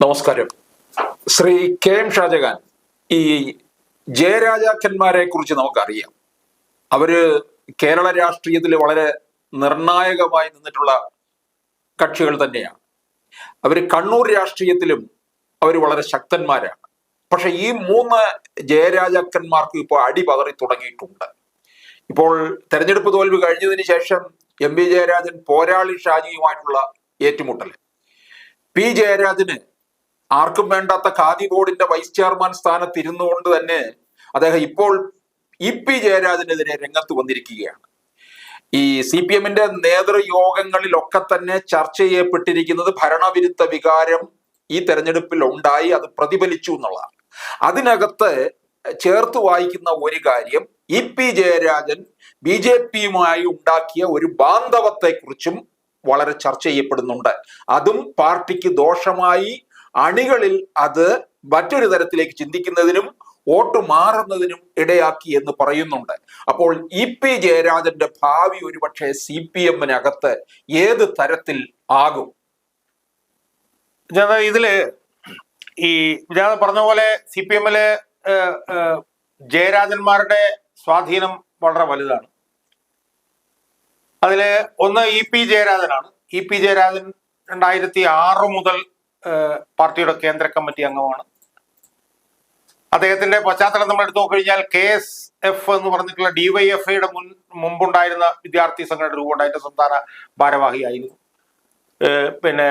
നമസ്കാരം. Shri K M Shah Jahan ഈ ജയരാജാക്കന്മാരെ കുറിച്ച് നമുക്കറിയാം. അവർ കേരള രാഷ്ട്രീയത്തിൽ വളരെ നിർണായകമായി നിന്നിട്ടുള്ള കക്ഷികൾ തന്നെയാണ്. അവർ കണ്ണൂർ രാഷ്ട്രീയത്തിലും അവർ വളരെ ശക്തന്മാരാണ്. പക്ഷെ ഈ മൂന്ന് ജയരാജാക്കന്മാർക്ക് ഇപ്പോൾ അടി പതറി തുടങ്ങിയിട്ടുണ്ട്. ഇപ്പോൾ തെരഞ്ഞെടുപ്പ് തോൽവി കഴിഞ്ഞതിന് ശേഷം എം വി ജയരാജൻ പോരാളി ഷാജിയുമായിട്ടുള്ള ഏറ്റുമുട്ടൽ പി ജയരാജന് ആർക്കും വേണ്ടാത്ത ഖാദി ബോർഡിന്റെ വൈസ് ചെയർമാൻ സ്ഥാനത്ത് ഇരുന്നുകൊണ്ട് തന്നെ അദ്ദേഹം ഇപ്പോൾ ഇ പി ജയരാജനെതിരെ രംഗത്ത് വന്നിരിക്കുകയാണ്. ഈ സി പി എമ്മിന്റെ നേതൃയോഗങ്ങളിലൊക്കെ തന്നെ ചർച്ച ചെയ്യപ്പെട്ടിരിക്കുന്നത് ഭരണവിരുദ്ധ വികാരം ഈ തെരഞ്ഞെടുപ്പിൽ ഉണ്ടായി അത് പ്രതിഫലിച്ചു എന്നുള്ളതാണ്. അതിനകത്ത് ചേർത്ത് വായിക്കുന്ന ഒരു കാര്യം E P Jayarajan B J പിയുമായി ഉണ്ടാക്കിയ ഒരു ബാന്ധവത്തെക്കുറിച്ചും വളരെ ചർച്ച ചെയ്യപ്പെടുന്നുണ്ട്. അതും പാർട്ടിക്ക് ദോഷമായി അണികളിൽ അത് മറ്റൊരു തരത്തിലേക്ക് ചിന്തിക്കുന്നതിനും വോട്ട് മാറുന്നതിനും ഇടയാക്കി എന്ന് പറയുന്നുണ്ട്. അപ്പോൾ ഇ പി ജയരാജന്റെ ഭാവി ഒരുപക്ഷെ സി പി എമ്മിനകത്ത് ഏത് തരത്തിൽ ആകും? ഇതിൽ ഈ വിജാത പറഞ്ഞ പോലെ സി പി എമ്മിൽ ജയരാജന്മാരുടെ സ്വാധീനം വളരെ വലുതാണ്. അതിൽ ഒന്ന് ഇ പി ജയരാജനാണ്. ഇ പി ജയരാജൻ രണ്ടായിരത്തി ആറ് മുതൽ പാർട്ടിയുടെ കേന്ദ്ര കമ്മിറ്റി അംഗമാണ്. അദ്ദേഹത്തിന്റെ പശ്ചാത്തലം നമ്മൾ എടുത്തു നോക്കിക്കഴിഞ്ഞാൽ കെ എസ് എഫ് എന്ന് പറഞ്ഞിട്ടുള്ള ഡിവൈഎഫ്ഐയുടെ മുൻ മുമ്പുണ്ടായിരുന്ന വിദ്യാർത്ഥി സംഘടന അതിന്റെ സംസ്ഥാന ഭാരവാഹിയായിരുന്നു. പിന്നെ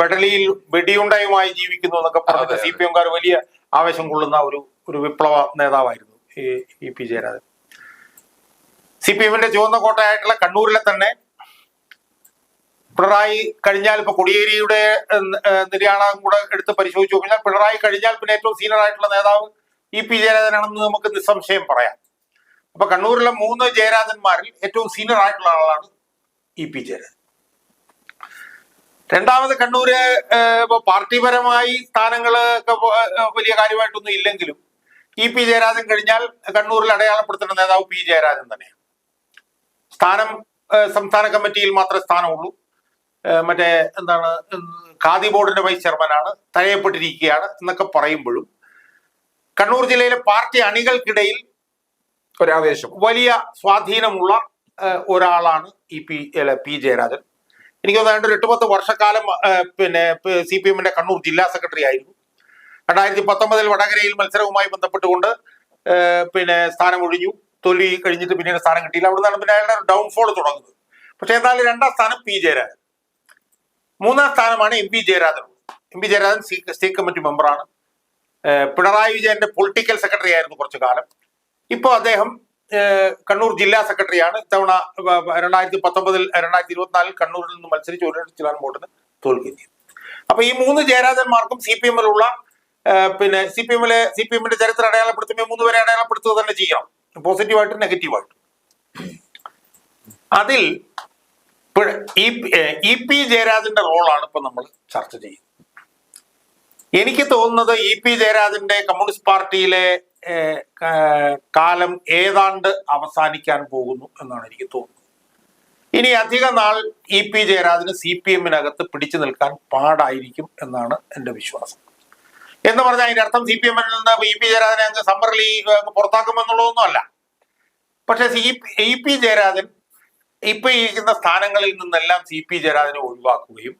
പെടലിയിൽ വെടിയുണ്ടയുമായി ജീവിക്കുന്നു എന്നൊക്കെ പറഞ്ഞിട്ട് സി പി എംകാർ വലിയ ആവേശം കൊള്ളുന്ന ഒരു ഒരു വിപ്ലവ നേതാവായിരുന്നു ഈ E P Jayarajan. C P എമ്മിന്റെ ചുവന്ന കോട്ടയായിട്ടുള്ള കണ്ണൂരിലെ തന്നെ പിണറായി കഴിഞ്ഞാൽ ഇപ്പൊ കൊടിയേരിയുടെ നിര്യാണം കൂടെ എടുത്ത് പരിശോധിച്ചു കഴിഞ്ഞാൽ പിണറായി കഴിഞ്ഞാൽ പിന്നെ ഏറ്റവും സീനിയർ ആയിട്ടുള്ള നേതാവ് ഇ പി ജയരാജനാണെന്ന് നമുക്ക് നിസ്സംശയം പറയാം. അപ്പൊ കണ്ണൂരിലെ മൂന്ന് ജയരാജന്മാരിൽ ഏറ്റവും സീനിയർ ആയിട്ടുള്ള ആളാണ് ഇ പി ജയരാജൻ. രണ്ടാമത് കണ്ണൂര് ഇപ്പൊ പാർട്ടിപരമായി സ്ഥാനങ്ങൾ ഒക്കെ പോ- ഏഹ്, വലിയ കാര്യമായിട്ടൊന്നും ഇല്ലെങ്കിലും ഇ പി ജയരാജൻ കഴിഞ്ഞാൽ കണ്ണൂരിൽ അടയാളപ്പെടുത്തേണ്ട നേതാവ് പി ജയരാജൻ തന്നെയാണ്. സ്ഥാനം സംസ്ഥാന കമ്മിറ്റിയിൽ മാത്രമേ സ്ഥാനമുള്ളൂ. മറ്റേ എന്താണ് ഖാദി ബോർഡിന്റെ വൈസ് ചെയർമാനാണ് തഴയപ്പെട്ടിരിക്കുകയാണ് എന്നൊക്കെ പറയുമ്പോഴും കണ്ണൂർ ജില്ലയിലെ പാർട്ടി അണികൾക്കിടയിൽ ഒരാവേശം. വലിയ സ്വാധീനമുള്ള ഒരാളാണ് ഇ പി പി ജയരാജൻ. എനിക്ക് തോന്നുന്നു ഒരു എട്ട് പത്ത് വർഷക്കാലം പിന്നെ സി പി എമ്മിന്റെ കണ്ണൂർ ജില്ലാ സെക്രട്ടറി ആയിരുന്നു. രണ്ടായിരത്തി പത്തൊമ്പതിൽ വടകരയിൽ മത്സരവുമായി ബന്ധപ്പെട്ടുകൊണ്ട് പിന്നെ സ്ഥാനം ഒഴിഞ്ഞു തൊലി കഴിഞ്ഞിട്ട് പിന്നീട് സ്ഥാനം കിട്ടിയില്ല. അവിടെ നിന്നാണ് പിന്നെ അയാളുടെ ഡൗൺഫോൾ തുടങ്ങുന്നത്. പക്ഷേ എന്നാലും രണ്ടാം സ്ഥാനം പി ജയരാജൻ. മൂന്നാം സ്ഥാനമാണ് M P Jayarajan. M P Jayarajan state committee മെമ്പറാണ് പിണറായി വിജയന്റെ പൊളിറ്റിക്കൽ സെക്രട്ടറി ആയിരുന്നു കുറച്ചു കാലം. ഇപ്പോൾ അദ്ദേഹം കണ്ണൂർ ജില്ലാ സെക്രട്ടറിയാണ് ഇത്തവണ രണ്ടായിരത്തി പത്തൊമ്പതിൽ രണ്ടായിരത്തി ഇരുപത്തിനാലിൽ കണ്ണൂരിൽ നിന്ന് മത്സരിച്ച് ഒരു ചിലാൻ വോട്ടിന് തോൽക്കുകയും ചെയ്തു. അപ്പൊ ഈ മൂന്ന് ജയരാജന്മാർക്കും സി പി എമ്മിലുള്ള പിന്നെ സി പി എമ്മിലെ സി പി എമ്മിന്റെ ചരിത്രം അടയാളപ്പെടുത്തുമ്പോൾ മൂന്ന് പേരെ അടയാളപ്പെടുത്തുക തന്നെ ചെയ്യണം. പോസിറ്റീവായിട്ടും നെഗറ്റീവായിട്ടും. അതിൽ ഏഹ്, ഇ പി ജയരാജന്റെ റോളാണ് ഇപ്പൊ നമ്മൾ ചർച്ച ചെയ്യുന്നത്. എനിക്ക് തോന്നുന്നത് ഇ പി ജയരാജന്റെ കമ്മ്യൂണിസ്റ്റ് പാർട്ടിയിലെ കാലം ഏതാണ്ട് അവസാനിക്കാൻ പോകുന്നു എന്നാണ് എനിക്ക് തോന്നുന്നത്. ഇനി അധിക നാൾ ഇ പി ജയരാജന് സി പി എമ്മിനകത്ത് പിടിച്ചു നിൽക്കാൻ പാടായിരിക്കും എന്നാണ് എന്റെ വിശ്വാസം. എന്ന് പറഞ്ഞാൽ അതിന്റെ അർത്ഥം സി പി എമ്മിൽ നിന്ന് ഇ പി ജയരാജനെ അങ്ങ് സമ്മറിൽ പുറത്താക്കുമെന്നുള്ളതൊന്നും അല്ല പക്ഷെ സി ഇ പി ജയരാജൻ ഇപ്പൊ ഇരിക്കുന്ന സ്ഥാനങ്ങളിൽ നിന്നെല്ലാം സി പി ജയരാജനെ ഒഴിവാക്കുകയും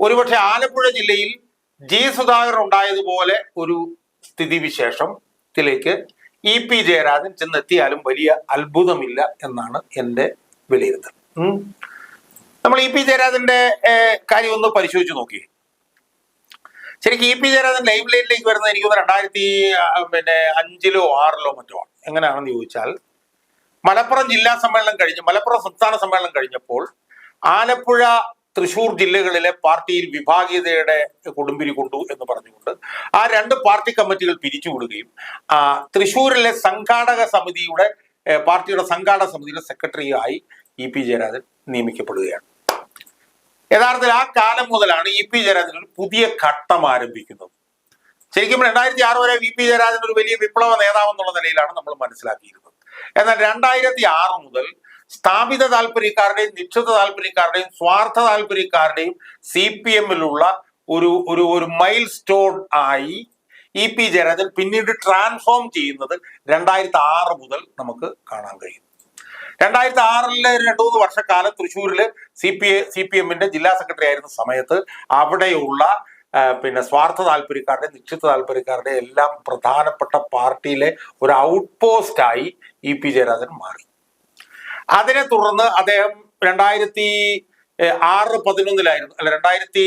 ഒരുപക്ഷെ ആലപ്പുഴ ജില്ലയിൽ ജി സുധാകർ ഉണ്ടായതുപോലെ ഒരു സ്ഥിതിവിശേഷത്തിലേക്ക് ഇ പി ജയരാജൻ ചെന്നെത്തിയാലും വലിയ അത്ഭുതമില്ല എന്നാണ് എന്റെ വിലയിരുത്തൽ. നമ്മൾ ഇ പി ജയരാജന്റെ കാര്യം ഒന്ന് പരിശോധിച്ച് നോക്കി. ശരിക്കും ഇ പി ജയരാജൻ ലൈവ് ലൈനിലേക്ക് വരുന്നത് എനിക്ക് തോന്നുന്നു രണ്ടായിരത്തി പിന്നെ അഞ്ചിലോ ആറിലോ മറ്റോ എങ്ങനെയാണെന്ന് ചോദിച്ചാൽ മലപ്പുറം ജില്ലാ സമ്മേളനം കഴിഞ്ഞ് മലപ്പുറം സംസ്ഥാന സമ്മേളനം കഴിഞ്ഞപ്പോൾ ആലപ്പുഴ തൃശൂർ ജില്ലകളിലെ പാർട്ടിയിൽ വിഭാഗീയതയുടെ കൊടുമ്പിരി കൊണ്ടു എന്ന് പറഞ്ഞുകൊണ്ട് ആ രണ്ട് പാർട്ടി കമ്മിറ്റികൾ പിരിച്ചുവിടുകയും തൃശൂരിലെ സംഘാടക സമിതിയുടെ പാർട്ടിയുടെ സംഘാടക സമിതിയുടെ സെക്രട്ടറിയായി ഇ പി ജയരാജൻ നിയമിക്കപ്പെടുകയാണ്. യഥാർത്ഥത്തിൽ ആ കാലം മുതലാണ് ഇ പി ജയരാജൻ ഒരു പുതിയ ഘട്ടം ആരംഭിക്കുന്നത്. ശരിക്കും രണ്ടായിരത്തി ആറ് വരെ വി പി ജയരാജൻ ഒരു വലിയ വിപ്ലവ നേതാവെന്നുള്ള നിലയിലാണ് നമ്മൾ മനസ്സിലാക്കിയിരുന്നത്. എന്നാൽ രണ്ടായിരത്തി ആറ് മുതൽ സ്ഥാപിത താല്പര്യക്കാരുടെയും നിശ്ചിത താല്പര്യക്കാരുടെയും സ്വാർത്ഥ താല്പര്യക്കാരുടെയും സി പി എമ്മിലുള്ള ഒരു ഒരു ഒരു മൈൽ സ്റ്റോൺ ആയി ഇ പി ജയരാജൻ പിന്നീട് ട്രാൻസ്ഫോം ചെയ്യുന്നത് രണ്ടായിരത്തി ആറ് മുതൽ നമുക്ക് കാണാൻ കഴിയും. രണ്ടായിരത്തി ആറിലെ രണ്ടു മൂന്ന് വർഷക്കാലം തൃശ്ശൂരിൽ സി പി സി പി എമ്മിന്റെ ജില്ലാ സെക്രട്ടറി ആയിരുന്ന സമയത്ത് അവിടെയുള്ള പിന്നെ സ്വാർത്ഥ താല്പര്യക്കാരുടെ നിശ്ചിത താല്പര്യക്കാരുടെ എല്ലാം പ്രധാനപ്പെട്ട പാർട്ടിയിലെ ഒരു ഔട്ട് പോസ്റ്റായി ഇ പി ജയരാജൻ മാറി. അതിനെ തുടർന്ന് അദ്ദേഹം രണ്ടായിരത്തി ആറ് പതിനൊന്നിലായിരുന്നു അല്ല രണ്ടായിരത്തി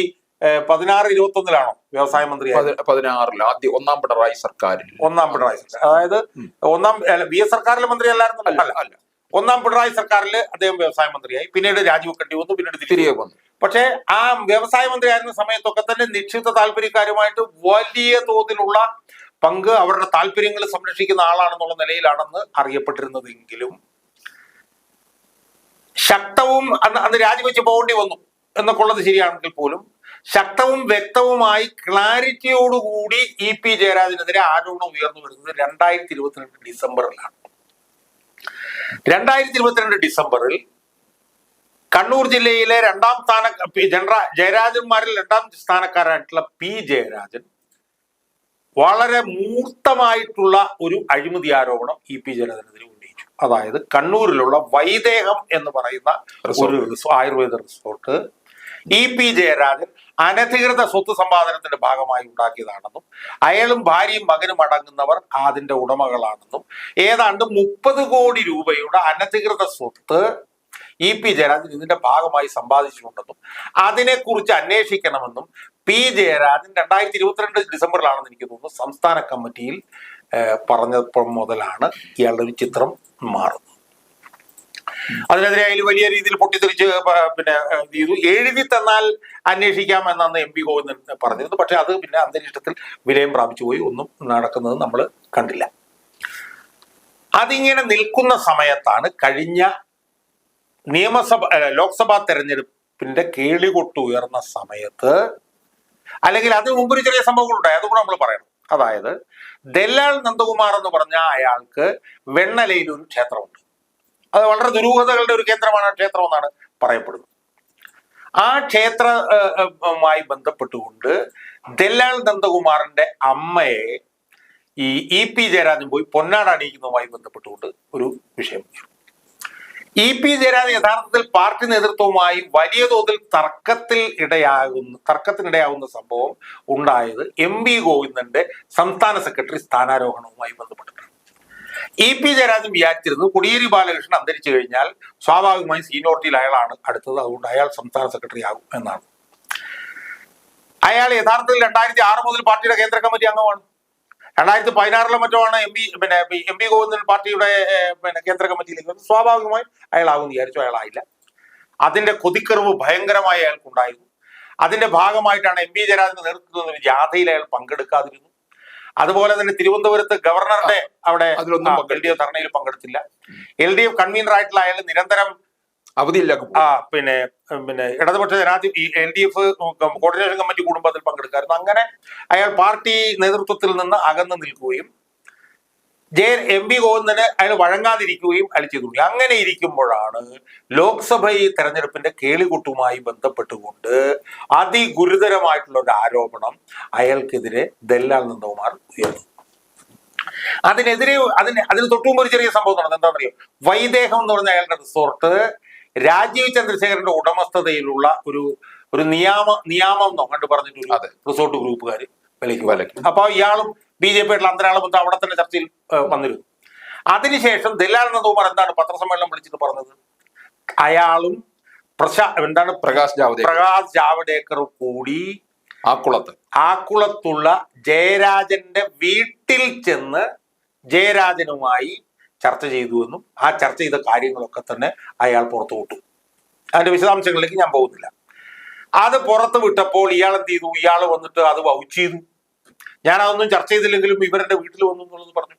പതിനാറ് ഇരുപത്തി ഒന്നിലാണോ വ്യവസായ മന്ത്രി പതി- പതിനാറിൽ ആദ്യം ഒന്നാം പിണറായി സർക്കാരിൽ ഒന്നാം പിണറായി സർക്കാർ. അതായത് ഒന്നാം ബി എസ് സർക്കാരിലെ മന്ത്രി അല്ലായിരുന്നു അല്ല അല്ല. ഒന്നാം പിണറായി സർക്കാരിൽ അദ്ദേഹം വ്യവസായ മന്ത്രിയായി. പിന്നീട് രാജിവെക്കേണ്ടി വന്നു പിന്നീട് തിരികെ വന്നു. പക്ഷേ ആ വ്യവസായ മന്ത്രി ആയിരുന്ന സമയത്തൊക്കെ തന്നെ നിക്ഷിപ്ത താല്പര്യക്കാരുമായിട്ട് വലിയ തോതിലുള്ള പങ്ക് അവരുടെ താല്പര്യങ്ങൾ സംരക്ഷിക്കുന്ന ആളാണെന്നുള്ള നിലയിലാണെന്ന് അറിയപ്പെട്ടിരുന്നതെങ്കിലും ശക്തവും അന്ന് അന്ന് രാജിവെച്ച് പോകേണ്ടി വന്നു എന്നൊക്കെ ഉള്ളത് ശരിയാണെങ്കിൽ പോലും ശക്തവും വ്യക്തവുമായി ക്ലാരിറ്റിയോടുകൂടി ഇ പി ജയരാജനെതിരെ ആരോപണം ഉയർന്നു വരുന്നത് രണ്ടായിരത്തി ഇരുപത്തിരണ്ട് ഡിസംബറിലാണ്. രണ്ടായിരത്തി ഇരുപത്തിരണ്ട് ഡിസംബറിൽ കണ്ണൂർ ജില്ലയിലെ രണ്ടാം സ്ഥാന ജനറ- ജയരാജന്മാരിൽ രണ്ടാം സ്ഥാനക്കാരായിട്ടുള്ള പി ജയരാജൻ വളരെ മൂർത്തമായിട്ടുള്ള ഒരു അഴിമതി ആരോപണം ഇ പി ജയരാജനെതിരെ ഉന്നയിച്ചു. അതായത് കണ്ണൂരിലുള്ള വൈദേഹം എന്ന് പറയുന്ന ഒരു Ayurveda resort. E P Jayarajan അനധികൃത സ്വത്ത് സമ്പാദനത്തിന്റെ ഭാഗമായി ഉണ്ടാക്കിയതാണെന്നും അയാളും ഭാര്യയും മകനും അടങ്ങുന്നവർ അതിന്റെ ഉടമകളാണെന്നും ഏതാണ്ട് മുപ്പത് കോടി രൂപയുടെ അനധികൃത സ്വത്ത് ഇ പി ജയരാജൻ ഇതിന്റെ ഭാഗമായി സമ്പാദിച്ചിട്ടുണ്ടെന്നും അതിനെക്കുറിച്ച് അന്വേഷിക്കണമെന്നും പി ജയരാജൻ രണ്ടായിരത്തി ഇരുപത്തിരണ്ട് ഡിസംബറിലാണെന്ന് എനിക്ക് തോന്നുന്നു സംസ്ഥാന കമ്മിറ്റിയിൽ പറഞ്ഞപ്പോൾ മുതലാണ് ഇയാളുടെ ഒരു ചിത്രം മാറുന്നത്. അതിനെതിരെ അതിൽ വലിയ രീതിയിൽ പൊട്ടിത്തെറിച്ച് പിന്നെ ചെയ്തു. എഴുതി തന്നാൽ അന്വേഷിക്കാം എന്നാണ് എം പി ഗോവിന്ദൻ പറഞ്ഞിരുന്നു പക്ഷെ അത് പിന്നെ അന്തരീക്ഷത്തിൽ വിലയം പ്രാപിച്ചു പോയി. ഒന്നും നടക്കുന്നത് നമ്മൾ കണ്ടില്ല. അതിങ്ങനെ നിൽക്കുന്ന സമയത്താണ് കഴിഞ്ഞ നിയമസഭ ലോക്സഭാ തെരഞ്ഞെടുപ്പിന്റെ കേളികൊട്ട് ഉയർന്ന സമയത്ത് അല്ലെങ്കിൽ അതിന് മുമ്പ് ഒരു ചെറിയ സംഭവങ്ങൾ ഉണ്ടായി. അതുകൂടെ നമ്മൾ പറയണം. അതായത് ദല്ലാൽ നന്ദകുമാർ എന്ന് പറഞ്ഞ അയാൾക്ക് വെണ്ണലയിൽ ഒരു ക്ഷേത്രമുണ്ട്. അത് വളരെ ദുരൂഹതകളുടെ ഒരു കേന്ദ്രമാണ് ക്ഷേത്രം എന്നാണ് പറയപ്പെടുന്നത് ആ ക്ഷേത്രവുമായി ബന്ധപ്പെട്ടുകൊണ്ട് ദല്ലാൽ നന്ദകുമാറിന്റെ അമ്മയെ ഈ ഇ പി ജയരാജൻ പോയി പൊന്നാട് അണിയിക്കുന്നതുമായി ബന്ധപ്പെട്ടുകൊണ്ട് ഒരു വിഷയം. ഇ പി ജയരാജൻ യഥാർത്ഥത്തിൽ പാർട്ടി നേതൃത്വവുമായി വലിയ തോതിൽ തർക്കത്തിൽ ഇടയാകുന്ന തർക്കത്തിനിടയാകുന്ന സംഭവം ഉണ്ടായത് എം വി ഗോവിന്ദന്റെ സംസ്ഥാന സെക്രട്ടറി സ്ഥാനാരോഹണവുമായി ബന്ധപ്പെട്ടിട്ടാണ് ഇ പി ജയരാജൻ വിചാരിച്ചിരുന്നു കൊടിയേരി ബാലകൃഷ്ണൻ അന്തരിച്ചു കഴിഞ്ഞാൽ സ്വാഭാവികമായും സീനിയോറിറ്റിയിൽ അയാളാണ് അടുത്തത്. അതുകൊണ്ട് അയാൾ സംസ്ഥാന സെക്രട്ടറി ആകും എന്നാണ്. അയാൾ യഥാർത്ഥത്തിൽ രണ്ടായിരത്തി ആറ് മുതൽ പാർട്ടിയുടെ കേന്ദ്ര കമ്മിറ്റി അംഗമാണ്. രണ്ടായിരത്തി പതിനാറിലെ മറ്റോ ആണ് എം പി പിന്നെ എം പി ഗോവിന്ദൻ പാർട്ടിയുടെ പിന്നെ കേന്ദ്ര കമ്മിറ്റിയിലേക്ക്. സ്വാഭാവികമായും അയാളാകും വിചാരിച്ചു അയാളായില്ല. അതിന്റെ കൊതിക്കറിവ് ഭയങ്കരമായി അയാൾക്കുണ്ടായിരുന്നു അതിന്റെ ഭാഗമായിട്ടാണ് എം പി ജയരാജന്റെ നേതൃത്വത്തിൽ ജാഥയിൽ അയാൾ പങ്കെടുക്കാതിരുന്നു അതുപോലെ തന്നെ തിരുവനന്തപുരത്ത് ഗവർണറുടെ അവിടെ എൽ ഡി എഫ് ധർണയിൽ പങ്കെടുത്തില്ല. എൽ ഡി എഫ് കൺവീനർ ആയിട്ടുള്ള അയാൾ നിരന്തരം അവധിയില്ല ആ പിന്നെ പിന്നെ ഇടതുപക്ഷ ജനാധി ഈ L D F coordination committee കൂടുമ്പോൾ അതിൽ പങ്കെടുക്കായിരുന്നു. അങ്ങനെ അയാൾ പാർട്ടി നേതൃത്വത്തിൽ നിന്ന് അകന്നു നിൽക്കുകയും ജെ എം പി ഗോവിന്ദന് അയാൾ വഴങ്ങാതിരിക്കുകയും അയാൾ ചെയ്തു. അങ്ങനെ ഇരിക്കുമ്പോഴാണ് ലോക്സഭ ഈ തെരഞ്ഞെടുപ്പിന്റെ കേളികൊട്ടുമായി ബന്ധപ്പെട്ടുകൊണ്ട് അതിഗുരുതരമായിട്ടുള്ള ഒരു ആരോപണം അയാൾക്കെതിരെ ദല്ലാൽ നന്ദകുമാർ ഉയർന്നു അതിനെതിരെ അതിന് അതിന് തൊട്ടുമുമ്പ് ഒരു ചെറിയ സംഭവം നടന്നു എന്താണെന്നറിയോ വൈദേഹം എന്ന് പറഞ്ഞ അയാളുടെ റിസോർട്ട് രാജീവ് ചന്ദ്രശേഖരന്റെ ഉടമസ്ഥതയിലുള്ള ഒരു ഒരു നിയമ നിയാമം എന്നോ കണ്ടു പറഞ്ഞിട്ട് ഒരു റിസോർട്ട് ഗ്രൂപ്പുകാർ വിലയ്ക്ക് വിലയ്ക്ക്. അപ്പൊ ഇയാളും ബി ജെ പിയുടെ അന്തരാള ബന്ധം അവിടെ തന്നെ ചർച്ചയിൽ വന്നിരുന്നു. അതിനുശേഷം ദില്ലാനന്ദ കുമാർ എന്താണ് പത്രസമ്മേളനം വിളിച്ചിട്ട് പറഞ്ഞത്? അയാളും പ്രശാ എന്താണ് പ്രകാശ് ജാവദേക്കർ. പ്രകാശ് ജാവ്ദേക്കർ കൂടി ആക്കുളത്ത്. ആക്കുളത്തുള്ള ജയരാജന്റെ വീട്ടിൽ ചെന്ന് ജയരാജനുമായി ചർച്ച ചെയ്തുവെന്നും ആ ചർച്ച ചെയ്ത കാര്യങ്ങളൊക്കെ തന്നെ അയാൾ പുറത്തു വിട്ടു. അതിന്റെ വിശദാംശങ്ങളിലേക്ക് ഞാൻ പോകുന്നില്ല. അത് പുറത്ത് വിട്ടപ്പോൾ ഇയാൾ എന്ത് ചെയ്തു? ഇയാൾ വന്നിട്ട് അത് വൗച്ച് ചെയ്തു. ഞാൻ അതൊന്നും ചർച്ച ചെയ്തില്ലെങ്കിലും ഇവരുടെ വീട്ടിൽ വന്നു എന്നുള്ളത് പറഞ്ഞു.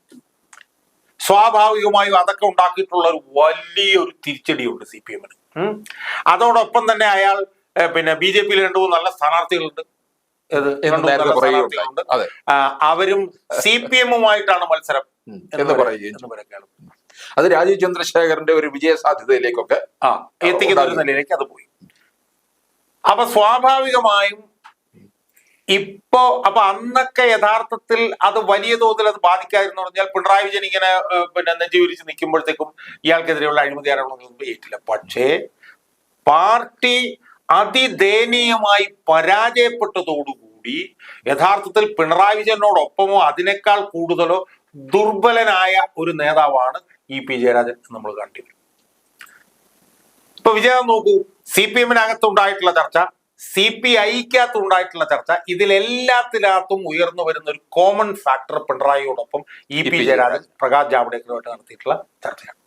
സ്വാഭാവികമായും അതൊക്കെ ഉണ്ടാക്കിയിട്ടുള്ള ഒരു വലിയൊരു തിരിച്ചടിയുണ്ട് സി പി എമ്മിന് അതോടൊപ്പം തന്നെ അയാൾ പിന്നെ ബി ജെ പിയിൽ രണ്ടു മൂന്ന് നല്ല സ്ഥാനാർത്ഥികളുണ്ട്. അവരും സി പി എമ്മുമായിട്ടാണ് മത്സരം എന്ന് പറയുകയും. അത് രാജീവ് ചന്ദ്രശേഖരന്റെ ഒരു വിജയ സാധ്യതയിലേക്കൊക്കെ ആ എത്തിക്കുന്ന ഒരു. നിലയിലേക്ക് അത് പോയി. അപ്പൊ സ്വാഭാവികമായും ഇപ്പോ അപ്പൊ അന്നൊക്കെ യഥാർത്ഥത്തിൽ അത് വലിയ തോതിൽ അത് ബാധിക്കാതിരുന്നു പറഞ്ഞാൽ പിണറായി വിജയൻ ഇങ്ങനെ പിന്നെ നെഞ്ചു വിരിച്ച് നിൽക്കുമ്പോഴത്തേക്കും ഇയാൾക്കെതിരെയുള്ള അഴിമതി ആരോപണങ്ങളൊന്നും ഏറ്റില്ല പക്ഷേ പാർട്ടി അതിദയനീയമായി പരാജയപ്പെട്ടതോടുകൂടി യഥാർത്ഥത്തിൽ പിണറായി വിജയനോടൊപ്പമോ അതിനേക്കാൾ കൂടുതലോ ദുർബലനായ ഒരു നേതാവാണ് ഇ പി ജയരാജൻ നമ്മൾ കണ്ടിരുന്നത് ഇപ്പൊ വിജയം നോക്കൂ. സി പി എമ്മിനകത്ത് ഉണ്ടായിട്ടുള്ള ചർച്ച സി പി ഐക്കകത്ത് ഉണ്ടായിട്ടുള്ള ചർച്ച. ഇതിലെല്ലാത്തിനകത്തും ഉയർന്നു വരുന്ന ഒരു കോമൺ ഫാക്ടർ പിണറായിയോടൊപ്പം ഇ പി ജയരാജൻ പ്രകാശ് ജാവ്ദേക്കറുമായിട്ട് നടത്തിയിട്ടുള്ള ചർച്ചയാണ്.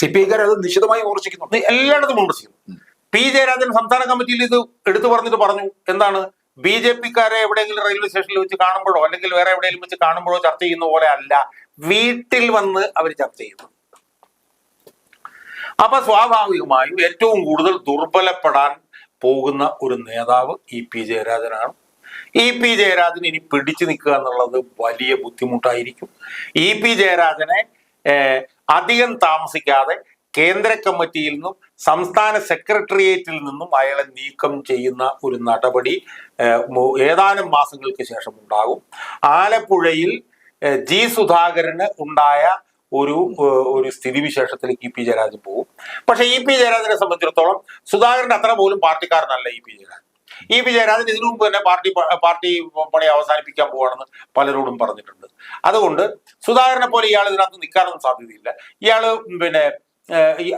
സി പി ഐക്കാർ അത് നിശിതമായി വിമർശിക്കുന്നുണ്ട് എല്ലായിടത്തും വിമർശിക്കുന്നു. പി ജയരാജൻ സംസ്ഥാന കമ്മിറ്റിയിൽ ഇത് എടുത്തു പറഞ്ഞിട്ട് പറഞ്ഞു. എന്താണ്? ബി ജെ പിക്കാരെ എവിടെയെങ്കിലും റെയിൽവേ സ്റ്റേഷനിൽ വെച്ച് കാണുമ്പോഴോ അല്ലെങ്കിൽ വേറെ എവിടെയെങ്കിലും വെച്ച് കാണുമ്പോഴോ ചർച്ച ചെയ്യുന്ന പോലെ അല്ല വീട്ടിൽ വന്ന് അവർ ചർച്ച ചെയ്യുന്നു. അപ്പൊ സ്വാഭാവികമായും ഏറ്റവും കൂടുതൽ ദുർബലപ്പെടാൻ പോകുന്ന ഒരു നേതാവ് ഇ പി ജയരാജനാണ്. ഇ പി ജയരാജൻ ഇനി പിടിച്ചു നിൽക്കുക എന്നുള്ളത് വലിയ ബുദ്ധിമുട്ടായിരിക്കും. ഇ പി ജയരാജനെ അധികം താമസിക്കാതെ കേന്ദ്ര കമ്മിറ്റിയിൽ നിന്നും സംസ്ഥാന സെക്രട്ടേറിയറ്റിൽ നിന്നും അയാളെ നീക്കം ചെയ്യുന്ന ഒരു നടപടി ഏതാനും മാസങ്ങൾക്ക് ശേഷം ഉണ്ടാകും. ആലപ്പുഴയിൽ ജി സുധാകരന് ഉണ്ടായ ഒരു ഒരു സ്ഥിതിവിശേഷത്തിലേക്ക് ഇ പി ജയരാജൻ പോകും പക്ഷെ ഇ പി ജയരാജനെ സംബന്ധിച്ചിടത്തോളം സുധാകരന്റെ അത്ര പോലും പാർട്ടിക്കാരനല്ല E P Jayarajan. E P Jayarajan ഇതിനു മുമ്പ് തന്നെ പാർട്ടി പാർട്ടി പണി അവസാനിപ്പിക്കാൻ പോവാണെന്ന് പലരോടും പറഞ്ഞിട്ടുണ്ട്. അതുകൊണ്ട് സുധാകരനെ പോലെ ഇയാൾ ഇതിനകത്ത് നിൽക്കാനൊന്നും സാധ്യതയില്ല. ഇയാൾ പിന്നെ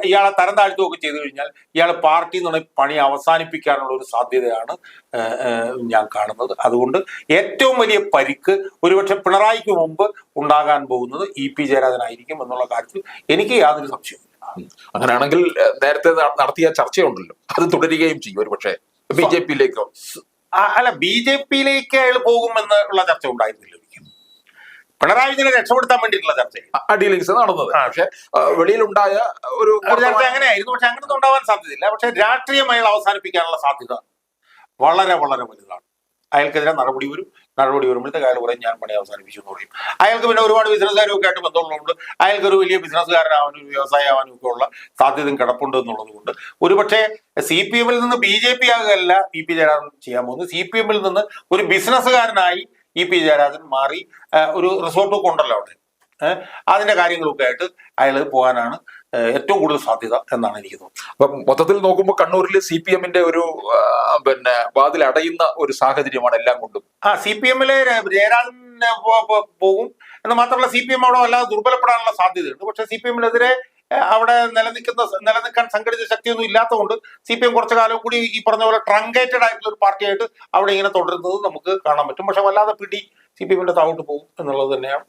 ഇയാളെ തരം താഴ്ത്തുകയൊക്കെ ചെയ്തു കഴിഞ്ഞാൽ ഇയാൾ പാർട്ടി എന്നുള്ള പണി അവസാനിപ്പിക്കാനുള്ള ഒരു സാധ്യതയാണ് ഞാൻ കാണുന്നത്. അതുകൊണ്ട് ഏറ്റവും വലിയ പരിക്ക് ഒരുപക്ഷെ പിണറായിക്ക് മുമ്പ് ഉണ്ടാകാൻ പോകുന്നത് ഇ പി ജയരാജനായിരിക്കും എന്നുള്ള കാര്യത്തിൽ എനിക്ക് യാതൊരു സംശയവും അങ്ങനെയാണെങ്കിൽ നേരത്തെ നടത്തിയ ചർച്ചയുണ്ടല്ലോ. അത് തുടരുകയും ചെയ്യും ഒരുപക്ഷെ. ബി ജെ പിയിലേക്കോ? അല്ല ബി ജെ പിയിലേക്ക് അയാൾ പോകുമെന്നുള്ള ചർച്ച ഉണ്ടായിരുന്നില്ല പിണറായി വിജയനെ രക്ഷപ്പെടുത്താൻ വേണ്ടിയിട്ടുള്ള ചർച്ച. ഡീലിങ്സ് നടന്നത്. ആ. പക്ഷെ വെളിയിലുണ്ടായ ഒരു ചർച്ച അങ്ങനെയായിരുന്നു. പക്ഷെ അങ്ങനെ ഉണ്ടാവാൻ സാധ്യതയില്ല. പക്ഷെ രാഷ്ട്രീയമായി അവസാനിപ്പിക്കാനുള്ള സാധ്യത വളരെ വളരെ വലുതാണ്. അയാൾക്കെതിരെ നടപടി വരും. നടപടി വരുമ്പോഴത്തേക്ക് അയാൾ പറയും ഞാൻ പണി അവസാനിപ്പിച്ചു എന്ന് പറയും. അയാൾക്ക് പിന്നെ ഒരുപാട് ബിസിനസ്സുകാരും ഒക്കെ ആയിട്ട് ബന്ധമുള്ളതുകൊണ്ട് അയാൾക്ക് ഒരു വലിയ ബിസിനസ്സുകാരനാവാനും വ്യവസായമാവാനും ഒക്കെ ഉള്ള സാധ്യതയും കിടപ്പുണ്ട് എന്നുള്ളത് കൊണ്ട്. ഒരുപക്ഷെ സി പി എമ്മിൽ നിന്ന് ബി ജെ പി ആകുകയല്ല ഇ പി ജയരാജൻ ചെയ്യാൻ പോകുന്നത്. സി പി എമ്മിൽ നിന്ന് ഒരു ബിസിനസ്സുകാരനായി ഇ പി ജയരാജൻ മാറി ഒരു റിസോർട്ടൊക്കെ ഉണ്ടല്ലോ അവിടെ. അതിന്റെ കാര്യങ്ങളൊക്കെ ആയിട്ട് അയാൾ പോകാനാണ് ഏറ്റവും കൂടുതൽ സാധ്യത എന്നാണ് എനിക്ക് തോന്നുന്നത്. അപ്പം മൊത്തത്തിൽ നോക്കുമ്പോൾ കണ്ണൂരിൽ സി പി എമ്മിന്റെ ഒരു പിന്നെ വാതിൽ അടയുന്ന ഒരു സാഹചര്യമാണ് എല്ലാം കൊണ്ടും. ആ സി പി എമ്മിലെ ജയരാജൻ പോകും. എന്ന് മാത്രമല്ല സി പി എം അവിടെ വല്ലാതെ ദുർബലപ്പെടാനുള്ള സാധ്യതയുണ്ട്. പക്ഷെ സി പി എമ്മിനെതിരെ അവിടെ നിലനിൽക്കുന്ന നിലനിൽക്കാൻ സംഘടിത ശക്തിയൊന്നും ഇല്ലാത്തതുകൊണ്ട് സി പി എം കുറച്ചു കാലം കൂടി ഈ പറഞ്ഞ പോലെ ട്രങ്കേറ്റഡ് ആയിട്ടുള്ള ഒരു പാർട്ടിയായിട്ട് അവിടെ ഇങ്ങനെ തുടരുന്നത് നമുക്ക് കാണാൻ പറ്റും. പക്ഷെ വല്ലാതെ പിടി സി പി എമ്മിന്റെ താഴോട്ട് പോകും എന്നുള്ളത് തന്നെയാണ്.